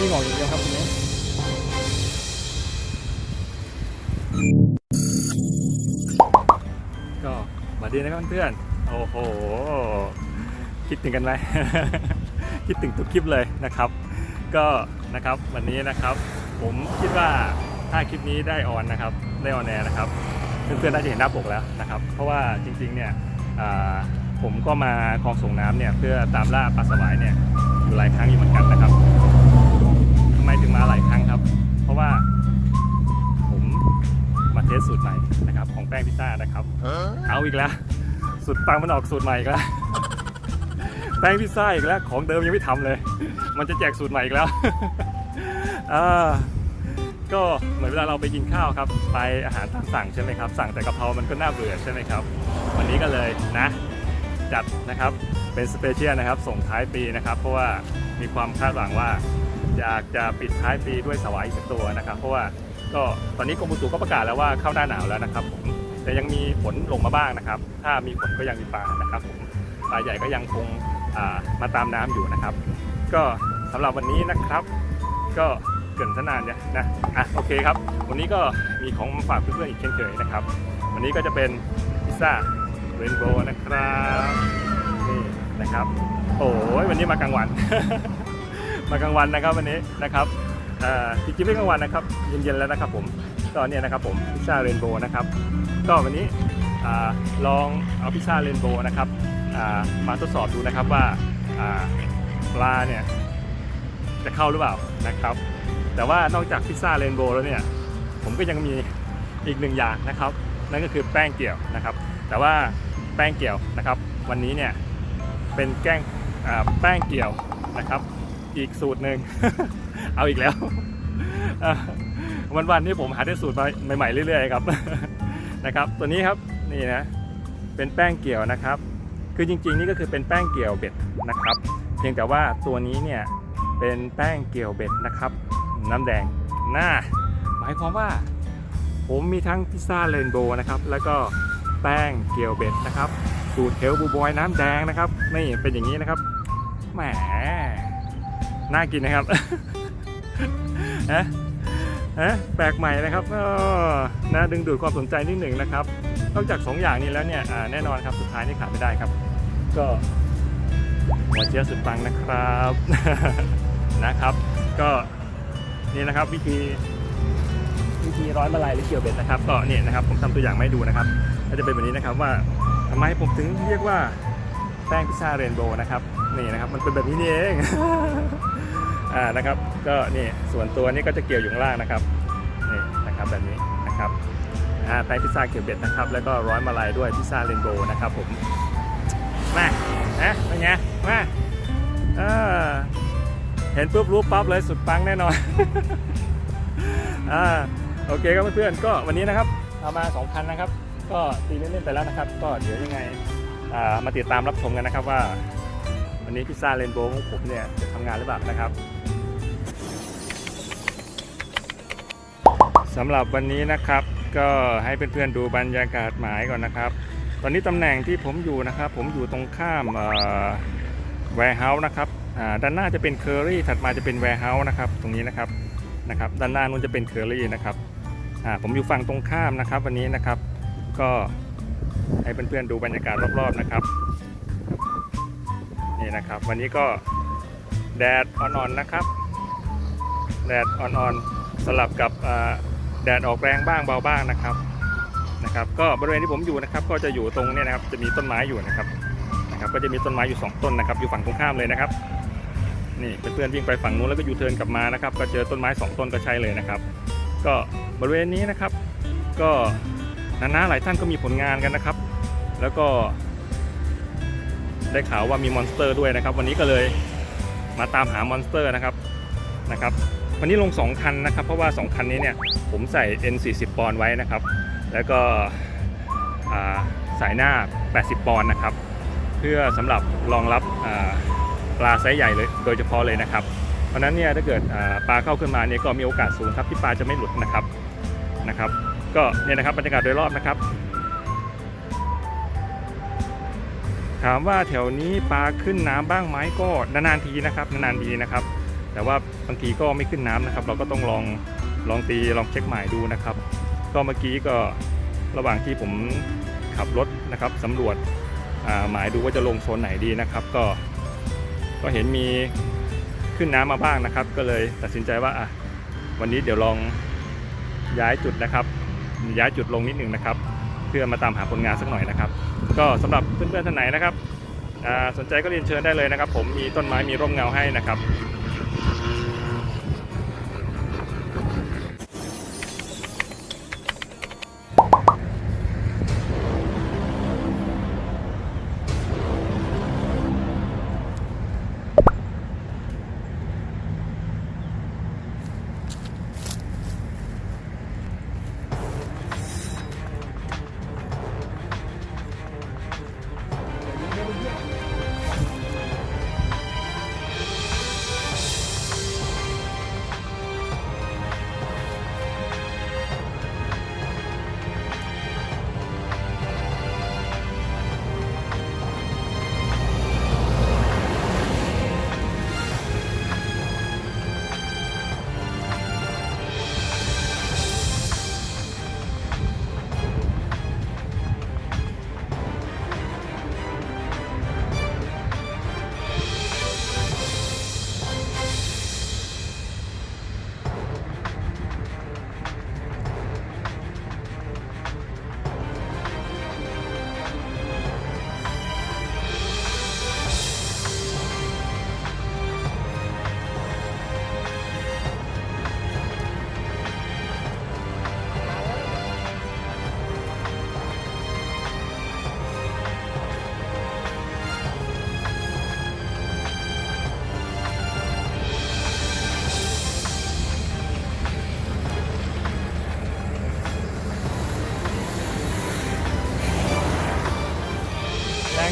วิ่งออกอย่างเดียวครับทีนี้ก็สวัสดีนะครับเพื่อนโอ้โห คิดถึงกันไหม คิดถึงทุกคลิปเลยนะครับ ก็นะครับวันนี้นะครับ ผมคิดว่าถ้าคลิปนี้ได้ออนนะครับ ได้ออนแอร์นะครับ เพื่อนๆน่าจะเห็นหน้าปกแล้วนะครับ เพราะว่าจริงๆเนี่ยผมก็มาคลองส่งน้ำเนี่ยเพื่อตามล่าปลาสวายเนี่ยอยู่หลายครั้งอยู่เหมือนกันนะครับ มถึงมาหลายครั้งครับ เพราะว่าผมมาเทสสูตรใหม่นะครับ ของแป้งพิซซ่านะครับ เอาอีกแล้วสูตรปังมันออกสูตรใหม่อีกแล้วแป้งพิซซ่าอีกแล้ว ของเดิมยังไม่ทำเลย มันจะแจกสูตรใหม่อีกแล้วอ่าก็เหมือนเวลาเราไปกินข้าวครับ ไปอาหารตามสั่งใช่ไหมครับ สั่งแต่กะเพรามันก็น่าเบื่อใช่ไหมครับ วันนี้ก็เลยนะ จัดนะครับเป็นสเปเชียลนะครับ ส่งท้ายปีนะครับ เพราะว่ามีความคาดหวังว่า อยากจะปิดท้ายปีด้วยสวายอีกสักตัวนะครับ เพราะว่าก็ตอนนี้กรมอุตุก็ประกาศแล้วว่าเข้าหน้าหนาวแล้วนะครับผมแต่ยังมีฝนลงมาบ้างนะครับ ถ้ามีฝนก็ยังมีปลานะครับผมปลาใหญ่ก็ยังคงมาตามน้ำอยู่นะครับ ก็สำหรับวันนี้นะครับ ก็เกินซะนานเนี่ยนะอะโอเคครับ วันนี้ก็มีของมาฝากเพื่อนๆอีกเช่นเคยนะครับ วันนี้ก็จะเป็นพิซซ่าเรนโบว์นะครับนี่นะครับ โอ้ยวันนี้มากลางวัน มากลางวันนะครับวันนี้นะครับอ่จริงๆไม่กลางวันนะครับเย็นๆแล้วนะครับผมก็เนี่ยนะครับผมพิซซ่าเรนโบว์นะครับก็วันนี้ลองเอาพิซซ่าเรนโบว์นะครับมาทดสอบดูนะครับว่าปลาเนี่ยจะเข้าหรือเปล่านะครับ แต่ว่านอกจากพิซซ่าเรนโบว์แล้วเนี่ยผมก็ยังมีอีกหนึ่งอย่างนะครับ นั่นก็คือแป้งเกี่ยวนะครับ แต่ว่าแป้งเกี่ยวนะครับ วันนี้เนี่ยเป็นแก้งแป้งเกี่ยวนะครับ อีกสูตรหนึ่ง เอาอีกแล้ววันวันๆนี้ผมหาได้สูตรมาใหม่ๆเรื่อยๆครับนะครับ ตัวนี้ครับนี่นะเป็นแป้งเกี่ยวนะครับ คือจริงๆนี่ก็คือเป็นแป้งเกี่ยวเบ็ดนะครับ เพียงแต่ว่าตัวนี้เนี่ยเป็นแป้งเกี่ยวเบ็ดนะครับ น้ำแดงหน้าหมายความว่า ผมมีทั้งพิซซ่าเรนโบว์นะครับ แล้วก็แป้งเกี่ยวเบ็ดนะครับสูตรเฮลบูบอยน้ำแดงนะครับนี่เป็นอย่างนี้นะครับแหม น่ากินนะครับฮะฮะแปลกใหม่นะครับก็นะดึงดูดความสนใจนิดหนึ่งนะครับ นอกจาก 2 อย่างนี้แล้วเนี่ยแน่นอนครับสุดท้ายนี่ขาดไม่ได้ครับ ก็หัวเจียวสุดปังนะครับนะครับ ก็นี่นะครับวิธีวิธีร้อยมาลายหรือเกี่ยวเบ็ดนะครับก็เนี่ยนะครับผมทำตัวอย่างไมาให้ดูนะครับก็จะเป็นแบบนี้นะครับว่าทำไมผมถึงเรียกว่าแป้งพิซซ่าเรนโบว์นะครับนี่นะครับ มันเป็นแบบนี้นี่เอง นะครับ ก็นี่ส่วนตัวนี้ก็จะเกี่ยวอยู่ข้างล่างนะครับนี่นะครับแบบนี้นะครับอ่าแป้งพิซซ่าเกี่ยวเบ็ดนะครับ แล้วก็ร้อยมาลายด้วยพิซซ่าเรนโบว์นะครับผมมานะเป็นไงมาอ่าเห็นปุ๊บรู้ปั๊บเลยสุดปังแน่นอนอ่าโอเคครับเพื่อนๆก็วันนี้นะครับเอามา2คันนะครับ ก็ตีเล่นๆไปแล้วนะครับ ก็เดี๋ยวยังไงอ่ามาติดตามรับชมกันนะครับว่า วันนี้พิซซ่าเรนโบว์ของผมเนี่ยจะทำงานหรือเปล่านะครับ สำหรับวันนี้นะครับ ก็ให้เพื่อนๆดูบรรยากาศหมายก่อนนะครับ ตอนนี้ตำแหน่งที่ผมอยู่นะครับ ผมอยู่ตรงข้ามแวร์เฮาส์นะครับด้านหน้าจะเป็นเคอรี่ถัดมาจะเป็นแวร์เฮาส์นะครับ ตรงนี้นะครับนะครับ ด้านหน้านู้นจะเป็นเคอรี่นะครับผมอยู่ฝั่งตรงข้ามนะครับวันนี้นะครับ ก็ให้เพื่อนๆดูบรรยากาศรอบๆนะครับนี่นะครับ วันนี้ก็แดดอ่อนๆนะครับ แดดอ่อนๆสลับกับ แดดออกแรงบ้างเบาบ้างนะครับนะครับ ก็บริเวณที่ผมอยู่นะครับ ก็จะอยู่ตรงนี้นะครับ จะมีต้นไม้อยู่นะครับนะครับ ก็จะมีต้นไม้อยู่สองต้นนะครับ อยู่ฝั่งตรงข้ามเลยนะครับนี่เพื่อนๆวิ่งไปฝั่งนู้นแล้วก็ยูเทิร์นกลับมานะครับ ก็เจอต้นไม้สองต้นก็ใช่เลยนะครับ ก็บริเวณนี้นะครับ ก็นานาหลายท่านก็มีผลงานกันนะครับ แล้วก็ ได้ข่าวว่ามีมอนสเตอร์ด้วยนะครับ วันนี้ก็เลยมาตามหามอนสเตอร์นะครับนะครับ วันนี้ลง 2 คันนะครับ เพราะว่า 2 คันนี้เนี่ยผมใส่ N40 ปอนด์ไว้นะครับ แล้วก็สายหน้า 80 ปอนด์นะครับ เพื่อสำหรับรองรับปลาไซส์ใหญ่เลยโดยเฉพาะเลยนะครับ เพราะนั้นเนี่ยถ้าเกิดปลาเข้าขึ้นมาเนี่ยก็มีโอกาสสูงครับที่ปลาจะไม่หลุดนะครับนะครับ ก็เนี่ยนะครับบรรยากาศโดยรอบนะครับ ถามว่าแถวนี้ปลาขึ้นน้ำบ้างไหมก็นานๆทีนะครับนานๆทีนะครับ แต่ว่าบางทีก็ไม่ขึ้นน้ำนะครับ เราก็ต้องลองลองตีลองเช็คหมายดูนะครับ ก็เมื่อกี้ก็ระหว่างที่ผมขับรถนะครับสำรวจหมายดูว่าจะลงโซนไหนดีนะครับ ก็ก็เห็นมีขึ้นน้ำมาบ้างนะครับ ก็เลยตัดสินใจว่าอะวันนี้เดี๋ยวลองย้ายจุดนะครับ ย้ายจุดลงนิดหนึ่งนะครับ เพื่อมาตามหาผลงานสักหน่อยนะครับ ก็สำหรับเพื่อนๆท่านไหนนะครับสนใจก็เรียนเชิญได้เลยนะครับ ผมมีต้นไม้มีร่มเงาให้นะครับ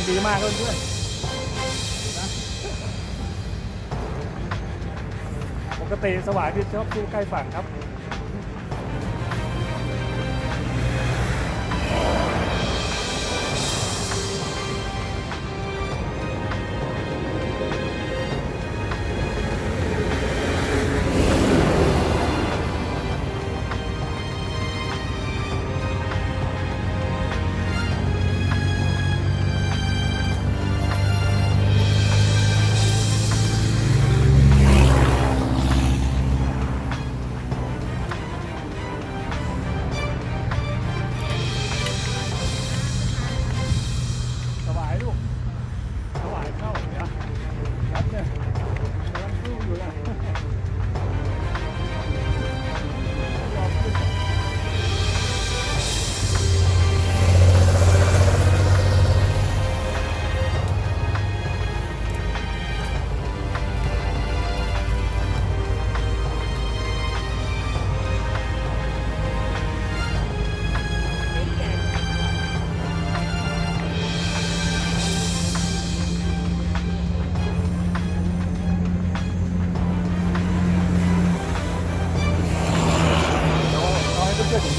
ดีมากเพื่อนๆปกติสวายพี่ชอบสู้ใกล้ฝั่งครับ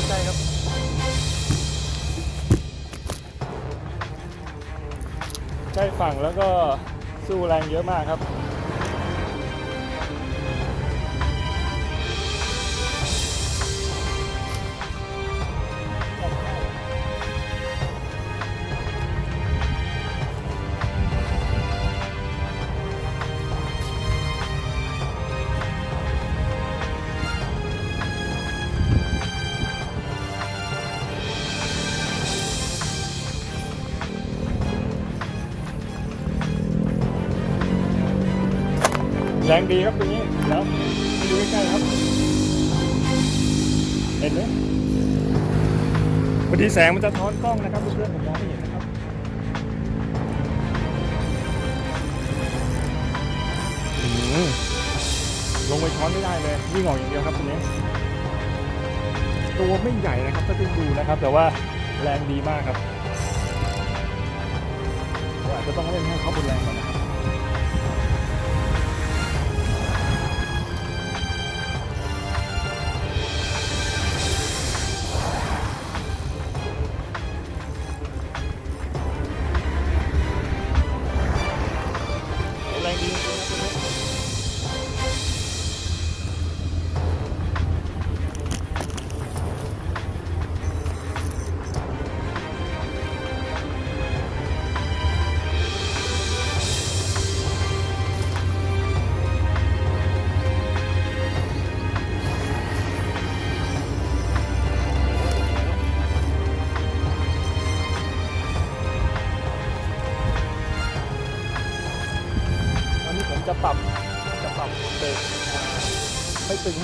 ใกล้ครับ ใกล้ฝั่งแล้วก็สู้แรงเยอะมากครับ แรงดีครับตรงนี้เดี๋ยวไปดูใกล้ๆครับ เห็นไหมพอดีแสงมันจะท้อนกล้องนะครับเพื่อนๆผมมองไม่เห็นนะครับลงไปช้อนไม่ได้เลยวิ่งออกอย่างเดียวครับตัวนี้ ตัวไม่ใหญ่นะครับถ้าดูนะครับ แต่ว่าแรงดีมากครับอาจจะต้องเล่นให้เขาบนแรงก่อนนะ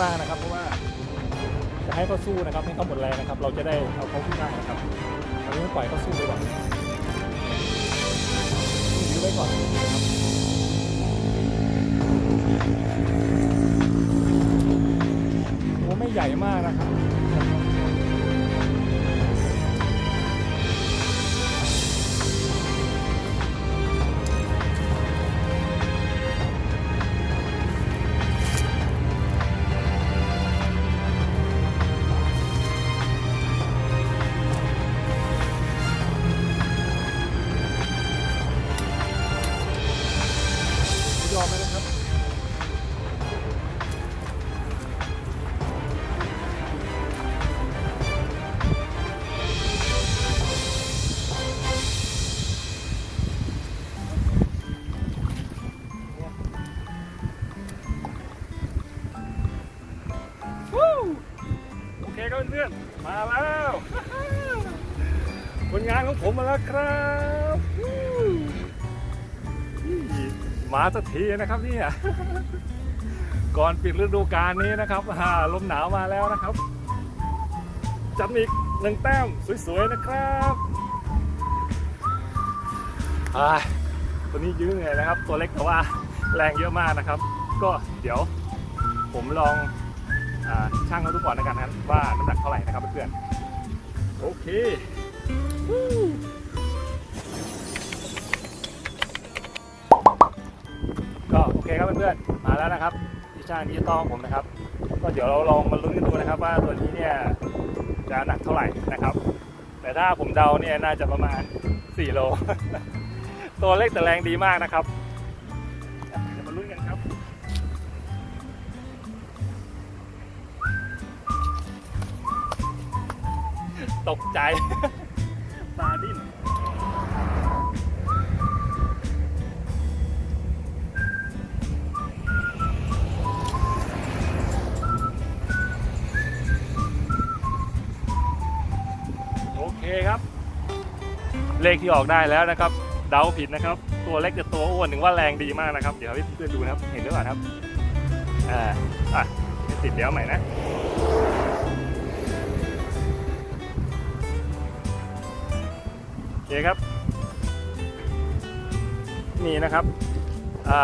มากนะครับ เพราะว่าจะให้เขาสู้นะครับให้เขาหมดแรงนะครับ เราจะได้เอาเขาขึ้นได้นะครับตอนนี้ปล่อยเขาสู้ไปก่อนยื้อไว้ก่อนนะครับตัวไม่ใหญ่มากนะครับ แล้วครับมาสักทีนะครับเนี่ยก่อนปิดฤดูกาลนี้นะครับอ่าลมหนาวมาแล้วนะครับ จัดอีกหนึ่งแต้มสวยๆนะครับตัวนี้ยื้อเหนื่อยนะครับ ตัวเล็กแต่ว่าแรงเยอะมากนะครับ ก็เดี๋ยวผมลองอช่างเขาดูก่อนนะกันนะว่าน้ำหนักเท่าไหร่นะครับเพื่อนๆโอเค เคครับเพื่อนๆมาแล้วนะครับดิช่างดิจิตอลของผมนะครับ ก็เดี๋ยวเราลองมาลุ้นกันดูนะครับ ว่าตัวนี้เนี่ยจะหนักเท่าไหร่นะครับ แต่ถ้าผมเดาเนี่ยน่าจะประมาณ 4 โล ตัวเล็กแต่แรงดีมากนะครับเดี๋ยวมาลุ้นกันครับตกใจ ขที่ออกได้แล้วนะครับ เดาผิดนะครับ ตัวเล็กแต่ตัวอ้วนถึงว่าแรงดีมากนะครับ เดี๋ยวให้เพื่อนดูนะครับ เห็นหรือเปล่าครับ อ่า อะไม่ติดเดี๋ยวใหม่นะโอเคครับ นี่นะครับ อ่า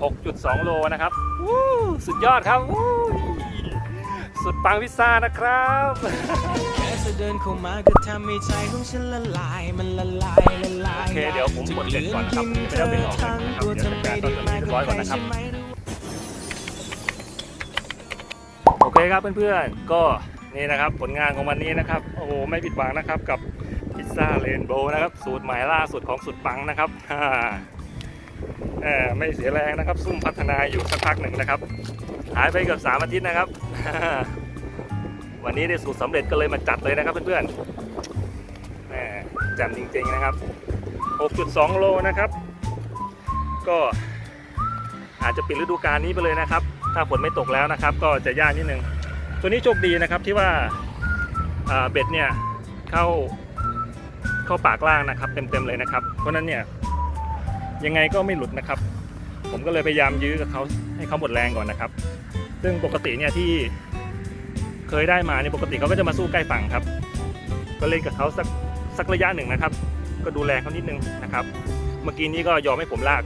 6.2 โลนะครับวู้สุดยอดครับวู้สุดปังพิซซ่านะครับ อเดินเข้ามาก็ทำให้ใจของฉันละลายมันละลายละลายโอเคเดี๋ยวผมกดเบ็ดก่อนนะครับจะไม่เลืได้อกเอาเบ็ดออกเลยนะครับกินเธอทั้งตัวเธอไม่ได้หมายกับใครใช่ไหมโอเคครับเพื่อนๆก็นี่นะครับผลงานของวันนี้นะครับโอ้โหไม่ผิดหวังนะครับกับพิซซ่าเรนโบว์นะครับสูตรใหม่ล่าสุดของสุดปังนะครับฮ่าเออไม่เสียแรงนะครับซุ่มพัฒนาอยู่สักพักหนึ่งนะครับ หายไปเกือบสามอาทิตย์นะครับฮ่า วันนี้ได้สูตรสำเร็จก็เลยมาจัดเลยนะครับเพื่อนๆแหมแจ่มจริงๆนะครับ 6.2 โลนะครับ ก็อาจจะปิดฤดูกาลนี้ไปเลยนะครับ ถ้าฝนไม่ตกแล้วนะครับ ก็จะยากนิดนึง ตัวนี้โชคดีนะครับที่ว่าเบ็ดเนี่ยเข้าเข้าปากล่างนะครับ เต็มๆเลยนะครับ เพราะนั้นเนี่ยยังไงก็ไม่หลุดนะครับ ผมก็เลยพยายามยื้อกับเขาให้เขาหมดแรงก่อนนะครับ ซึ่งปกติเนี่ยที่ เคยได้มาเนี่ยปกติเขาก็จะมาสู้ใกล้ฝั่งครับ ก็เล่นกับเขาสักสักระยะหนึ่งนะครับ ก็ดูแลเขานิดนึงนะครับ เมื่อกี้นี้ก็ยอมให้ผมลาก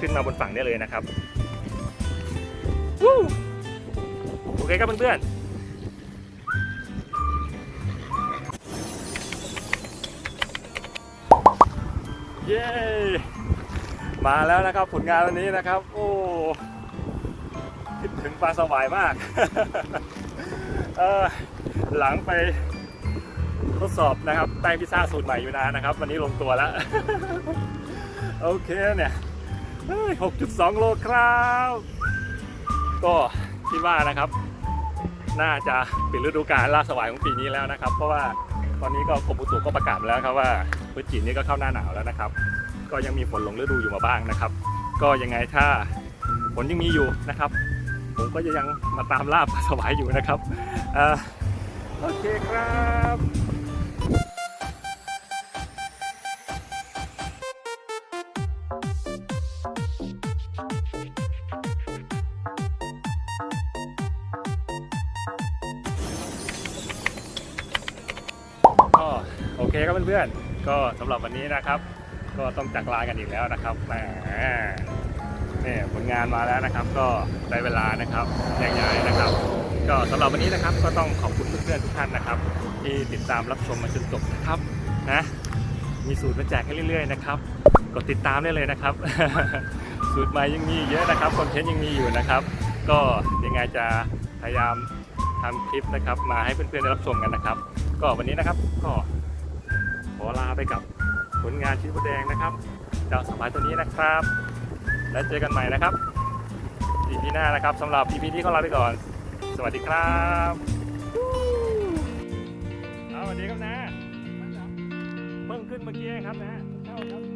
ขึ้นมาบนฝั่งได้เลยนะครับโอเคครับเพื่อนๆเย้ มาแล้วนะครับผลงานวันนี้นะครับ โอ้คิดถึงปลาสวายมาก หลังไปทดสอบนะครับแป้งพิซซ่าสูตรใหม่อยู่นานนะครับ วันนี้ลงตัวแล้ว โอเคเนี่ยเฮ้ย6.2โลครับ ก็คิดว่านะครับ น่าจะปิดฤดูกาลล่าสวายของปีนี้แล้วนะครับ เพราะว่าตอนนี้ก็กรมอุตุก็ประกาศแล้วครับว่าพฤศจิกายนนี้ก็เข้าหน้าหนาวแล้วนะครับ ก็ยังมีฝนลงฤดูอยู่มาบ้างนะครับ ก็ยังไงถ้าฝนยังมีอยู่นะครับ ผมก็จะยังมาตามล่าปลาสวายอยู่นะครับอโอเคครับก็โอเคครับเพื่อนๆก็สำหรับวันนี้นะครับ ก็ต้องจากลากันอีกแล้วนะครับแหม นี่ผลงานมาแล้วนะครับ ก็ได้เวลานะครับแยกย้ายนะครับ ก็สำหรับวันนี้นะครับก็ต้องขอบคุณเพื่อนๆทุกท่านนะครับ ที่ติดตามรับชมมาจนจบนะครับนะมีสูตรมาแจกให้เรื่อยๆนะครับกดติดตามได้เลยนะครับ สูตรใหม่ยังมีเยอะนะครับคอนเทนต์ยังมีอยู่นะครับ ก็ยังไงจะพยายามทำคลิปนะครับ มาให้เพื่อนๆได้รับชมกันนะครับ ก็วันนี้นะครับก็ขอลาไปกับผลงานชิ้นโบแดงนะครับดาวสบายตัวนี้นะครับ แล้วเจอกันใหม่นะครับ EP หน้านะครับสำหรับ EP นี้ก็ลาไปก่อน สวัสดีครับเอาสวัสดีครับนะเพิ่งขึ้นเมื่อกี้ครับนะเข้าครับ